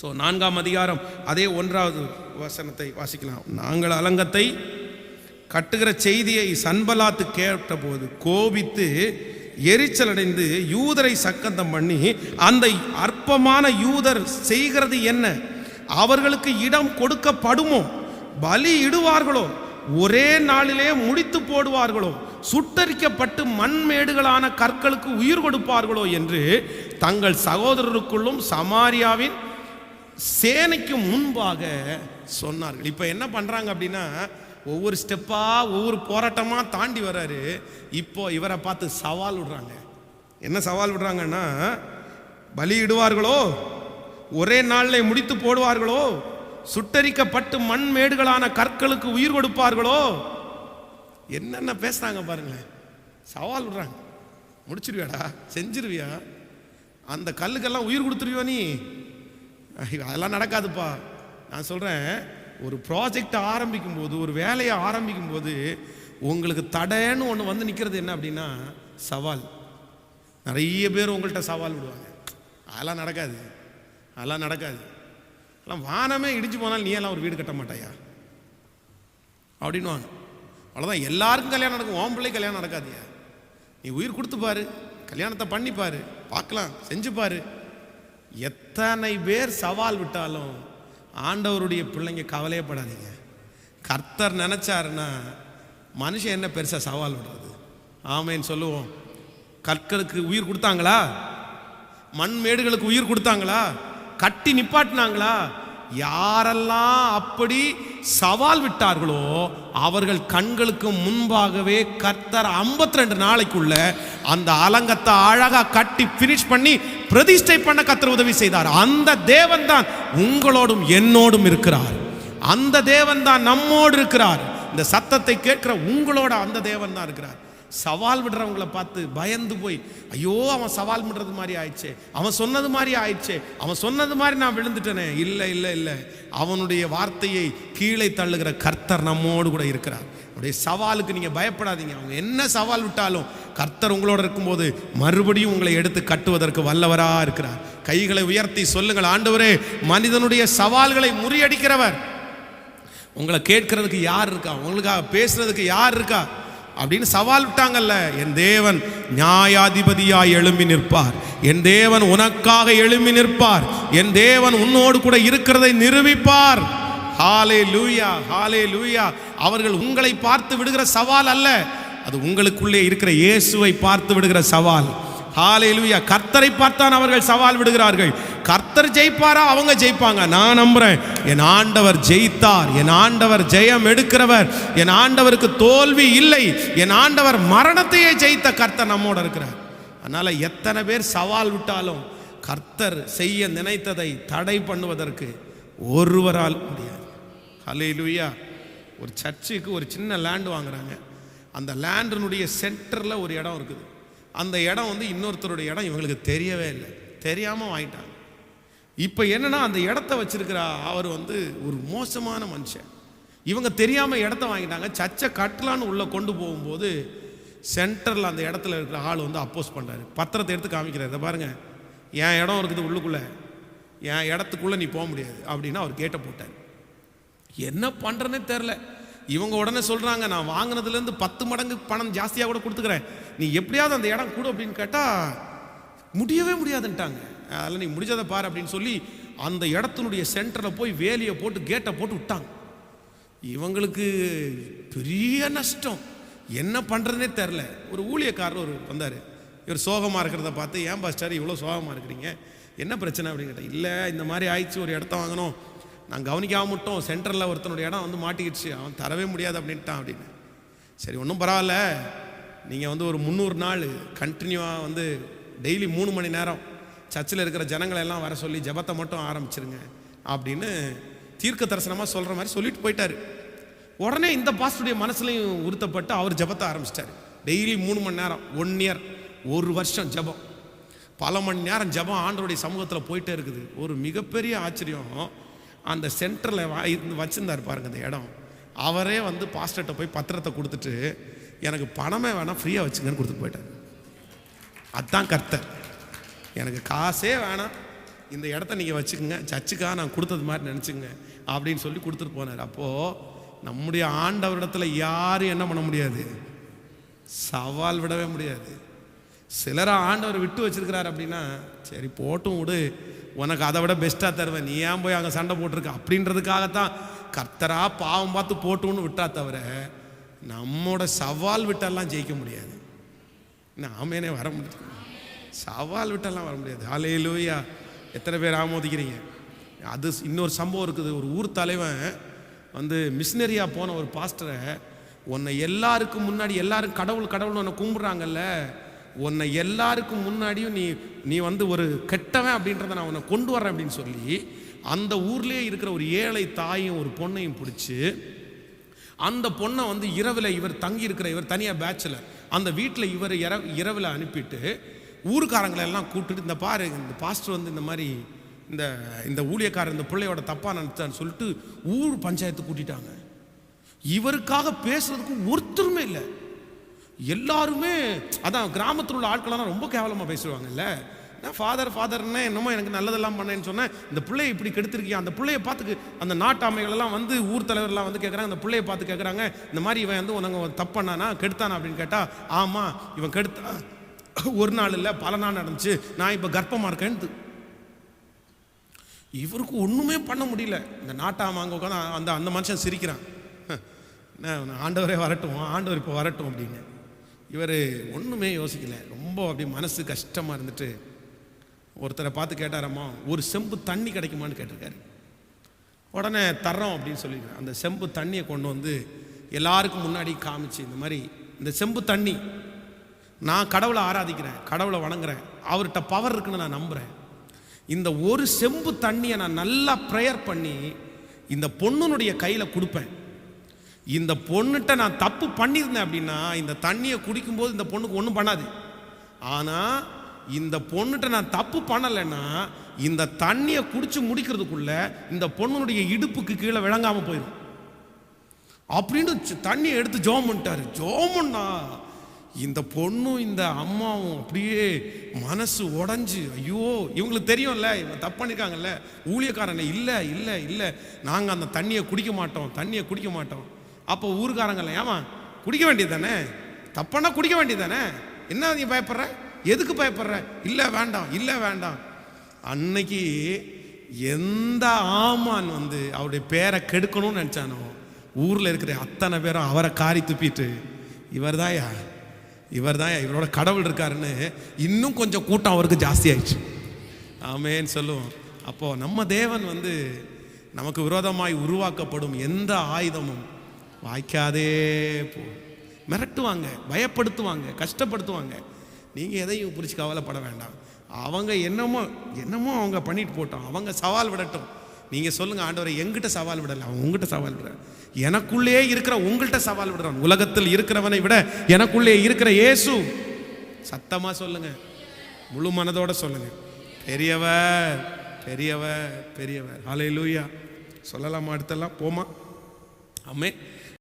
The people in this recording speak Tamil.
ஸோ நான்காம் அதிகாரம் அதே ஒன்றாவது வசனத்தை வாசிக்கலாம். நாங்கள் அலங்கத்தை கட்டுகிற செய்தியை சன்பலாத்து கேட்டபோது கோபித்து எரிச்சலடைந்து யூதரை சக்கந்தம் பண்ணி அந்த அற்பமான யூதர் செய்கிறது என்ன? அவர்களுக்கு இடம் கொடுக்கப்படுமோ? பலி இடுவார்களோ? ஒரே நாளிலே முடித்து போடுவார்களோ? சுட்டரிக்கப்பட்டு மண்மேடுகளான கற்களுக்கு உயிர் கொடுப்பார்களோ? என்று தங்கள் சகோதரருக்குள்ளும் சமாரியாவின் சேனைக்கு முன்பாக சொன்னார்கள். இப்போ என்ன பண்ணுறாங்க அப்படின்னா ஒவ்வொரு ஸ்டெப்பாக ஒவ்வொரு போராட்டமாக தாண்டி வர்றாரு. இப்போ இவரை பார்த்து சவால் விடுறாங்க. என்ன சவால் விடுறாங்கன்னா பலி இடுவார்களோ ஒரே நாளில் முடித்து போடுவார்களோ? சுட்டரிக்கப்பட்டு மண் மேடுகளான கற்களுக்கு உயிர் கொடுப்பார்களோ? என்னென்ன பேசுகிறாங்க பாருங்களேன். சவால் விடுறாங்க. முடிச்சிருவியாடா? செஞ்சிருவியா? அந்த கல்லுக்கெல்லாம் உயிர் கொடுத்துருவியோ நீ? அதெல்லாம் நடக்காதுப்பா. நான் சொல்கிறேன் ஒரு ப்ராஜெக்ட் ஆரம்பிக்கும் போது ஒரு வேலையை ஆரம்பிக்கும் போது உங்களுக்கு தடைன்னு ஒன்று வந்து நிற்கிறது என்ன அப்படின்னா சவால். நிறைய பேர் உங்கள்கிட்ட சவால் விடுவாங்க. அதெல்லாம் நடக்காது. அதெல்லாம் நடக்காது. எல்லாம் வானமே இடிஞ்சு போனால் நீ எல்லாம் ஒரு வீடு கட்ட மாட்டாயா? அப்படின்வாங்க அவ்வளோதான் எல்லாருக்கும் கல்யாணம் நடக்கும். ஓம் பிள்ளை கல்யாணம் நடக்காதியா? நீ உயிர் கொடுத்து பாரு. கல்யாணத்தை பண்ணி பார்க்கலாம். செஞ்சுப்பார். எத்தனை பேர் சவால் விட்டாலும் ஆண்டவருடைய பிள்ளைங்க கவலையப்படாதீங்க. கர்த்தர் நினச்சாருன்னா மனுஷன் என்ன பெருசாக சவால் விடுறது? ஆமைன்னு சொல்லுவோம். கற்களுக்கு உயிர் கொடுத்தாங்களா? மண் மேடுகளுக்கு உயிர் கொடுத்தாங்களா? கட்டி நிப்பாட்டினாங்களா? யாரெல்லாம் அப்படி சவால் விட்டார்களோ அவர்கள் கண்களுக்கு முன்பாகவே கர்த்தர் 52 ரெண்டு நாளைக்குள்ள அந்த அலங்கத்தை அழகா கட்டி பினிஷ் பண்ணி பிரதிஷ்டை பண்ண கர்த்தர் உதவி செய்தார். அந்த தேவன் தான் உங்களோடும் என்னோடும் இருக்கிறார். அந்த தேவன் தான் நம்மோடு இருக்கிறார். இந்த சத்தத்தை கேட்கிற உங்களோட அந்த தேவன் தான் இருக்கிறார். சவால் விடுறவங்கள பார்த்து பயந்து போய் ஐயோ அவன் சவால் விடுறது மாதிரி ஆயிடுச்சே. அவன் சொன்னது மாதிரி ஆயிடுச்சே. அவன் சொன்னது மாதிரி நான் விழுந்துட்டேனே. இல்லை இல்லை இல்லை. அவனுடைய வார்த்தையை கீழே தள்ளுகிற கர்த்தர் நம்மோடு கூட இருக்கிறார். அவருடைய சவாலுக்கு நீங்கள் பயப்படாதீங்க. அவங்க என்ன சவால் விட்டாலும் கர்த்தர் உங்களோட இருக்கும்போது மறுபடியும் உங்களை எடுத்து கட்டுவதற்கு வல்லவராக இருக்கிறார். கைகளை உயர்த்தி சொல்லுங்கள் ஆண்டவரே மனிதனுடைய சவால்களை முறியடிக்கிறவர். உங்களை கேட்கறதுக்கு யார் இருக்கா? உங்களுக்காக பேசுறதுக்கு யார் இருக்கா? அப்படின்னு சவால் விட்டாங்கல்ல. என் தேவன் நியாயாதிபதியாய் எழும்பி நிற்பார். என் தேவன் உனக்காக எழும்பி நிற்பார். என் தேவன் உன்னோடு கூட இருக்கிறதை நிரூபிப்பார். ஹாலே லூயா ஹாலே லூயா அவர்கள் உங்களை பார்த்து விடுகிற சவால் அல்ல. அது உங்களுக்குள்ளே இருக்கிற இயேசுவை பார்த்து விடுகிற சவால். ஹாலையிலுயா கர்த்தரை பார்த்தான் அவர்கள் சவால் விடுகிறார்கள். கர்த்தர் ஜெயிப்பாரா? அவங்க ஜெயிப்பாங்க. நான் நம்புறேன். என் ஆண்டவர் ஜெயித்தார். என் ஆண்டவர் ஜெயம் எடுக்கிறவர். என் ஆண்டவருக்கு தோல்வி இல்லை. என் ஆண்டவர் மரணத்தையே ஜெயித்த கர்த்தர் நம்மோட இருக்கிறார். அதனால் எத்தனை பேர் சவால் விட்டாலும் கர்த்தர் செய்ய நினைத்ததை தடை பண்ணுவதற்கு ஒருவரால் முடியாது. ஹலையிலுயா ஒரு சர்ச்சுக்கு ஒரு சின்ன லேண்டு வாங்குறாங்க. அந்த லேண்டினுடைய சென்டரில் ஒரு இடம் இருக்குது. அந்த இடம் வந்து இன்னொருத்தருடைய இடம். இவங்களுக்கு தெரியவே இல்லை. தெரியாமல் வாங்கிட்டாங்க. இப்போ என்னென்னா அந்த இடத்த வச்சிருக்கிற அவர் வந்து ஒரு மோசமான மனுஷன். இவங்க தெரியாமல் இடத்த வாங்கிட்டாங்க. சர்ச்சை கட்டலான்னு உள்ளே கொண்டு போகும்போது சென்டரில் அந்த இடத்துல இருக்கிற ஆள் வந்து அப்போஸ் பண்ணுறாரு பத்திரத்தை எடுத்து காமிக்கிறார். இதை பாருங்கள் என் இடம் இருக்குது உள்ளுக்குள்ளே. என் இடத்துக்குள்ளே நீ போக முடியாது. அப்படின்னு அவர் கேட்டை போட்டார். என்ன பண்ணுறனே தெரில இவங்க உடனே சொல்கிறாங்க நான் வாங்கினதுலேருந்து பத்து மடங்கு பணம் ஜாஸ்தியாக கூட கொடுத்துக்கிறேன். நீ எப்படியாவது அந்த இடம் கூட அப்படின்னு கேட்டால் முடியவே முடியாதுன்ட்டாங்க. அதில் நீ முடிஞ்சதை பாரு அப்படின்னு சொல்லி அந்த இடத்தினுடைய சென்டரில் போய் வேலியை போட்டு கேட்டை போட்டு விட்டாங்க. இவங்களுக்கு பெரிய நஷ்டம். என்ன பண்ணுறதுனே தெரில ஒரு ஊழியக்காரர் ஒரு வந்தார். இவர் சோகமாக இருக்கிறத பார்த்து ஏன் பாஸ்டர் இவ்வளோ சோகமாக இருக்கிறீங்க? என்ன பிரச்சனை? அப்படின்னு கேட்டால் இல்லை இந்த மாதிரி ஆயிடுச்சு ஒரு இடத்த வாங்கணும். நான் கவனிக்காம மட்டும் சென்டரில் ஒருத்தனுடைய இடம் வந்து மாட்டிக்கிடுச்சு அவன் தரவே முடியாது அப்படின்ட்டான் அப்படின்னு. சரி ஒன்றும் பரவாயில்ல. நீங்கள் வந்து ஒரு முந்நூறு நாள் கண்டினியூவாக வந்து டெய்லி மூணு மணி நேரம் சர்ச்சில் இருக்கிற ஜனங்களை எல்லாம் வர சொல்லி ஜெபத்தை மட்டும் ஆரம்பிச்சிருங்க அப்படின்னு தீர்க்க தரிசனமாக சொல்கிற மாதிரி சொல்லிட்டு போயிட்டார். உடனே இந்த பாஸ்டருடைய மனசுலையும் உறுத்தப்பட்டு அவர் ஜெபத்தை ஆரம்பிச்சிட்டார். டெய்லி மூணு மணி நேரம் ஒன் இயர் ஒரு வருஷம் ஜெபம். பல மணி நேரம் ஜெபம் ஆண்டவருடைய சமூகத்தில் போயிட்டே இருக்குது. ஒரு மிகப்பெரிய ஆச்சரியம். அந்த சென்டரில் வச்சுருந்தார் பாருங்க அந்த இடம். அவரே வந்து பாஸ்டர்கிட்ட போய் பத்திரத்தை கொடுத்துட்டு எனக்கு பணமே வேணாம் ஃப்ரீயாக வச்சுங்கன்னு கொடுத்துட்டு போயிட்டார். அதுதான் கர்த்தர். எனக்கு காசே வேணாம். இந்த இடத்த நீங்கள் வச்சுக்கோங்க. சர்ச்சுக்காக நான் கொடுத்தது மாதிரி நினச்சிங்க. அப்படின்னு சொல்லி கொடுத்துட்டு போனார். அப்போது நம்முடைய ஆண்டவரிடத்தில் யாரும் என்ன பண்ண முடியாது? சவால் விடவே முடியாது. சிலரை ஆண்டவர் விட்டு வச்சிருக்கிறார் அப்படின்னா சரி போட்டும் விடு. உனக்கு அதை விட பெஸ்ட்டாக தருவேன். நீ ஏன் போய் அங்கே சண்டை போட்டிருக்க? அப்படின்றதுக்காகத்தான் கர்த்தரா பாவம் பார்த்து போட்டுன்னு விட்டா தவிர நம்மோட சவால் விட்டெல்லாம் ஜெயிக்க முடியாது. நாமேனே வர முடியாது. சவால் விட்டெல்லாம் வர முடியாது. ஹalleluya எத்தனை பேர் ஆமோதிக்கிறீங்க? அது இன்னொரு சம்பவம் இருக்குது. ஒரு ஊர் தலைவன் வந்து மிஷினரியாக போன ஒரு பாஸ்டரை உன்னை எல்லாருக்கும் முன்னாடி எல்லாரும் கடவுள் கடவுள் உன்னை கும்பிட்றாங்கல்ல உன்னை எல்லாருக்கும் முன்னாடியும் நீ நீ வந்து ஒரு கெட்டவன் அப்படின்றத நான் உன்னை கொண்டு வரேன் அப்படின்னு சொல்லி அந்த ஊர்லேயே இருக்கிற ஒரு ஏழை தாயும் ஒரு பொண்ணையும் பிடிச்சி அந்த பொண்ணை வந்து இரவில் இவர் தங்கி இருக்கிற இவர் தனியாக பேச்சில் அந்த வீட்டில் இவர் இர இரவில் அனுப்பிட்டு ஊருக்காரங்களை எல்லாம் கூப்பிட்டுட்டு இந்த பாரு இந்த பாஸ்டர் வந்து இந்த மாதிரி இந்த இந்த ஊழியக்காரர் இந்த பிள்ளையோட தப்பாக நினச்சான்னு சொல்லிட்டு ஊர் பஞ்சாயத்து கூட்டிட்டாங்க. இவருக்காக பேசுறதுக்கு ஒருத்தருமே இல்லை. எல்லாருமே அதான் கிராமத்தில் உள்ள ஆட்களெல்லாம் ரொம்ப கேவலமாக பேசுவாங்கல்ல. நான் ஃபாதர் ஃபாதர்னே என்னமோ எனக்கு நல்லதெல்லாம் பண்ணேன்னு சொன்னேன். இந்த பிள்ளையை இப்படி கெடுத்திருக்கியா? அந்த பிள்ளையை பார்த்துக்கு அந்த நாட்டாமைகளெல்லாம் வந்து ஊர் தலைவர்லாம் வந்து கேட்குறாங்க அந்த பிள்ளையை பார்த்து கேட்குறாங்க இந்த மாதிரி இவன் வந்து உனக்கு தப்பண்ணானா கெடுத்தானா அப்படின்னு கேட்டால் ஆமாம் இவன் கெடுத்தா ஒரு நாள் இல்லை பல நாள் நடந்துச்சு. நான் இப்போ கர்ப்பமாக இருக்கேன்னு இவருக்கு ஒன்றுமே பண்ண முடியல. இந்த நாட்டாமாங்க உட்காந்து அந்த அந்த மனுஷன் சிரிக்கிறான். ஆண்டவரே வரட்டும் ஆண்டவர் இப்போ வரட்டும் அப்படின்னு. இவர் ஒன்றுமே யோசிக்கல. ரொம்ப அப்படி மனசு கஷ்டமாக இருந்துட்டு ஒருத்தரை பார்த்து கேட்டாரம்மா ஒரு செம்பு தண்ணி கிடைக்குமான்னு கேட்டிருக்காரு. உடனே தர்றோம் அப்படின்னு சொல்லியிருக்காரு. அந்த செம்பு தண்ணியை கொண்டு வந்து எல்லாருக்கும் முன்னாடி காமிச்சு இந்த மாதிரி இந்த செம்பு தண்ணி நான் கடவுளை ஆராதிக்கிறேன் கடவுளை வணங்குறேன் அவர்கிட்ட பவர் இருக்குன்னு நான் நம்புகிறேன் இந்த ஒரு செம்பு தண்ணியை நான் நல்லா ப்ரேயர் பண்ணி இந்த பொண்ணுனுடைய கையில் கொடுப்பேன். இந்த பொண்ணுகிட்ட நான் தப்பு பண்ணியிருந்தேன் அப்படின்னா இந்த தண்ணியை குடிக்கும்போது இந்த பொண்ணுக்கு ஒன்றும் பண்ணாது. ஆனால் இந்த பொண்ணுகிட்ட நான் தப்பு பண்ணலைன்னா இந்த தண்ணியை குடிச்சு முடிக்கிறதுக்குள்ள இந்த பொண்ணுடைய இடுப்புக்கு கீழே விளங்காமல் போயிடும் அப்படின்னு தண்ணியை எடுத்து ஜோம் பண்ணிட்டாரு. ஜோமண்ணா இந்த பொண்ணும் இந்த அம்மாவும் அப்படியே மனசு உடஞ்சி ஐயோ இவங்களுக்கு தெரியும்ல இவங்க தப்பு பண்ணியிருக்காங்கல்ல ஊழியக்காரங்க இல்லை இல்லை இல்லை நாங்கள் அந்த தண்ணியை குடிக்க மாட்டோம் தண்ணியை குடிக்க மாட்டோம். அப்போ ஊருக்காரங்கல்ல ஏமா குடிக்க வேண்டியது தானே தப்பானா குடிக்க வேண்டியது தானே என்ன நீ பயப்படுற? எதுக்கு பயப்படுற? இல்லை வேண்டாம் இல்லை வேண்டாம். அன்னைக்கு எந்த ஆமான் வந்து அவருடைய பேரை கெடுக்கணும்னு நினச்சானோ ஊரில் இருக்கிற அத்தனை பேரும் அவரை காரி துப்பிட்டு இவர் தாயா இவர் தாயா இவரோட கடவுள் இருக்காருன்னு இன்னும் கொஞ்சம் கூட்டம் அவருக்கு ஜாஸ்தி ஆயிடுச்சு ஆமேன்னு சொல்லுவோம் அப்போது நம்ம தேவன் வந்து நமக்கு விரோதமாய் உருவாக்கப்படும் எந்த ஆயுதமும் வாய்க்காதே போ. மிரட்டுவாங்க பயப்படுத்துவாங்க கஷ்டப்படுத்துவாங்க. நீங்கள் எதையும் பிடிச்சி கவலைப்பட வேண்டாம். அவங்க என்னமோ என்னமோ அவங்க பண்ணிட்டு போட்டோம். அவங்க சவால் விடட்டும். நீங்கள் சொல்லுங்கள் ஆண்டவரை எங்கிட்ட சவால் விடலை. அவன் உங்ககிட்ட சவால் விட எனக்குள்ளே இருக்கிற உங்கள்கிட்ட சவால் விடுறான். உலகத்தில் இருக்கிறவனை விட எனக்குள்ளே இருக்கிற இயேசு. சத்தமாக சொல்லுங்கள் முழு மனதோட சொல்லுங்கள் பெரியவர் பெரியவர் பெரியவர். லூயா சொல்லலாமா அடுத்தெல்லாம்? போமா? அம்மே